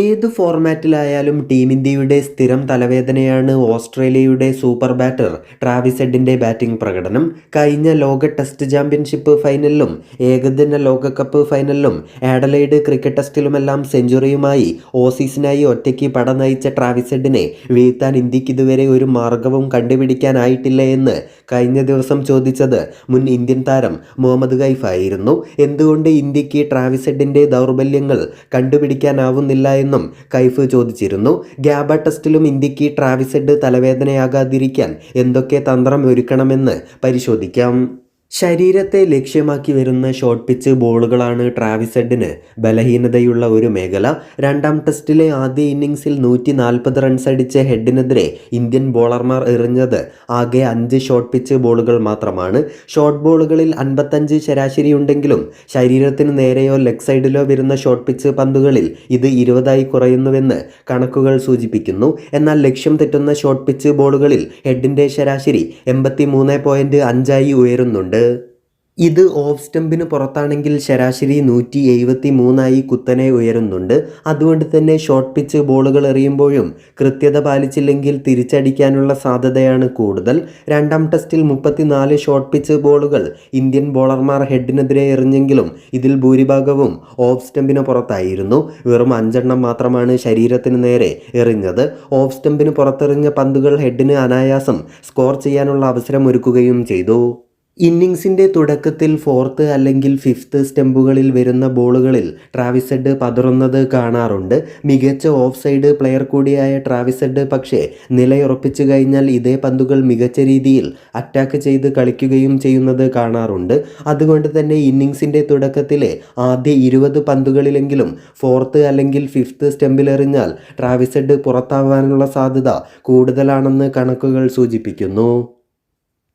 ഏത് ഫോർമാറ്റിലായാലും ടീം ഇന്ത്യയുടെ സ്ഥിരം തലവേദനയാണ് ഓസ്ട്രേലിയയുടെ സൂപ്പർ ബാറ്റർ ട്രാവിസ് ഹെഡിന്റെ ബാറ്റിംഗ് പ്രകടനം. കഴിഞ്ഞ ലോക ടെസ്റ്റ് ചാമ്പ്യൻഷിപ്പ് ഫൈനലിലും ഏകദിന ലോകകപ്പ് ഫൈനലിലും ആഡലൈഡ് ക്രിക്കറ്റ് ടെസ്റ്റിലുമെല്ലാം സെഞ്ചുറിയുമായി ഓസീസിനായി ഒറ്റയ്ക്ക് പട നയിച്ച ട്രാവിസ് ഹെഡിനെ വീഴ്ത്താൻ ഇന്ത്യയ്ക്ക് ഇതുവരെ ഒരു മാർഗവും കണ്ടുപിടിക്കാനായിട്ടില്ല എന്ന് കഴിഞ്ഞ ദിവസം ചോദിച്ചത് മുൻ ഇന്ത്യൻ താരം മുഹമ്മദ് ഗൈഫ് ആയിരുന്നു. എന്തുകൊണ്ട് ഇന്ത്യയ്ക്ക് ട്രാവിസ് ഹെഡിന്റെ ദൗർബല്യങ്ങൾ കണ്ടുപിടിക്കാനാവുന്നില്ല എന്നും കൈഫ് ചോദിച്ചിരുന്നു. ഗ്യാബ ടെസ്റ്റിലും ഇന്ത്യയ്ക്ക് ട്രാവിസെഡ് തലവേദനയാകാതിരിക്കാൻ എന്തൊക്കെ തന്ത്രം ഒരുക്കണമെന്ന് പരിശോധിക്കാം. ശരീരത്തെ ലക്ഷ്യമാക്കി വരുന്ന ഷോർട്ട് പിച്ച് ബോളുകളാണ് ട്രാവിസ് ഹെഡിന് ബലഹീനതയുള്ള ഒരു മേഖല. രണ്ടാം ടെസ്റ്റിലെ ആദ്യ ഇന്നിങ്സിൽ നൂറ്റി നാൽപ്പത് റൺസ് അടിച്ച ഹെഡിനെതിരെ ഇന്ത്യൻ ബോളർമാർ എറിഞ്ഞത് ആകെ അഞ്ച് ഷോർട്ട് പിച്ച് ബോളുകൾ മാത്രമാണ്. ഷോർട്ട് ബോളുകളിൽ അൻപത്തഞ്ച് ശരാശരി ഉണ്ടെങ്കിലും ശരീരത്തിന് നേരെയോ ലെഗ് സൈഡിലോ വരുന്ന ഷോർട്ട് പിച്ച് പന്തുകളിൽ ഇത് ഇരുപതായി കുറയുന്നുവെന്ന് കണക്കുകൾ സൂചിപ്പിക്കുന്നു. എന്നാൽ ലക്ഷ്യം തെറ്റുന്ന ഷോർട്ട് പിച്ച് ബോളുകളിൽ ഹെഡിന്റെ ശരാശരി എൺപത്തി മൂന്ന് പോയിന്റ് അഞ്ചായി ഉയരുന്നുണ്ട്. ഇത് ഓഫ് സ്റ്റമ്പിന് പുറത്താണെങ്കിൽ ശരാശരി നൂറ്റി എഴുപത്തി മൂന്നായി കുത്തനെ ഉയരുന്നുണ്ട്. അതുകൊണ്ട് തന്നെ ഷോർട്ട് പിച്ച് ബോളുകൾ എറിയുമ്പോഴും കൃത്യത പാലിച്ചില്ലെങ്കിൽ തിരിച്ചടിക്കാനുള്ള സാധ്യതയാണ് കൂടുതൽ. രണ്ടാം ടെസ്റ്റിൽ മുപ്പത്തിനാല് ഷോർട്ട് പിച്ച് ബോളുകൾ ഇന്ത്യൻ ബോളർമാർ ഹെഡിനെതിരെ എറിഞ്ഞെങ്കിലും ഇതിൽ ഭൂരിഭാഗവും ഓഫ് സ്റ്റമ്പിന് പുറത്തായിരുന്നു. വെറും അഞ്ചെണ്ണം മാത്രമാണ് ശരീരത്തിന് നേരെ എറിഞ്ഞത്. ഓഫ് സ്റ്റമ്പിന് പുറത്തെറിഞ്ഞ പന്തുകൾ ഹെഡിന് അനായാസം സ്കോർ ചെയ്യാനുള്ള അവസരം ഒരുക്കുകയും ചെയ്തു. ഇന്നിങ്സിന്റെ തുടക്കത്തിൽ ഫോർത്ത് അല്ലെങ്കിൽ ഫിഫ്ത്ത് സ്റ്റെമ്പുകളിൽ വരുന്ന ബോളുകളിൽ ട്രാവിസ് ഹെഡ് പതറുന്നത് കാണാറുണ്ട്. മികച്ച ഓഫ് സൈഡ് പ്ലെയർ കൂടിയായ ട്രാവിസ് ഹെഡ് പക്ഷേ നിലയുറപ്പിച്ചു കഴിഞ്ഞാൽ ഇതേ പന്തുകൾ മികച്ച രീതിയിൽ അറ്റാക്ക് ചെയ്ത് കളിക്കുകയും ചെയ്യുന്നത് കാണാറുണ്ട്. അതുകൊണ്ട് തന്നെ ഇന്നിങ്സിന്റെ തുടക്കത്തിലെ ആദ്യ ഇരുപത് പന്തുകളിലെങ്കിലും ഫോർത്ത് അല്ലെങ്കിൽ ഫിഫ്ത്ത് സ്റ്റെമ്പിലെറിഞ്ഞാൽ ട്രാവിസ് ഹെഡ് പുറത്താവാനുള്ള സാധ്യത കൂടുതലാണെന്ന് കണക്കുകൾ സൂചിപ്പിക്കുന്നു.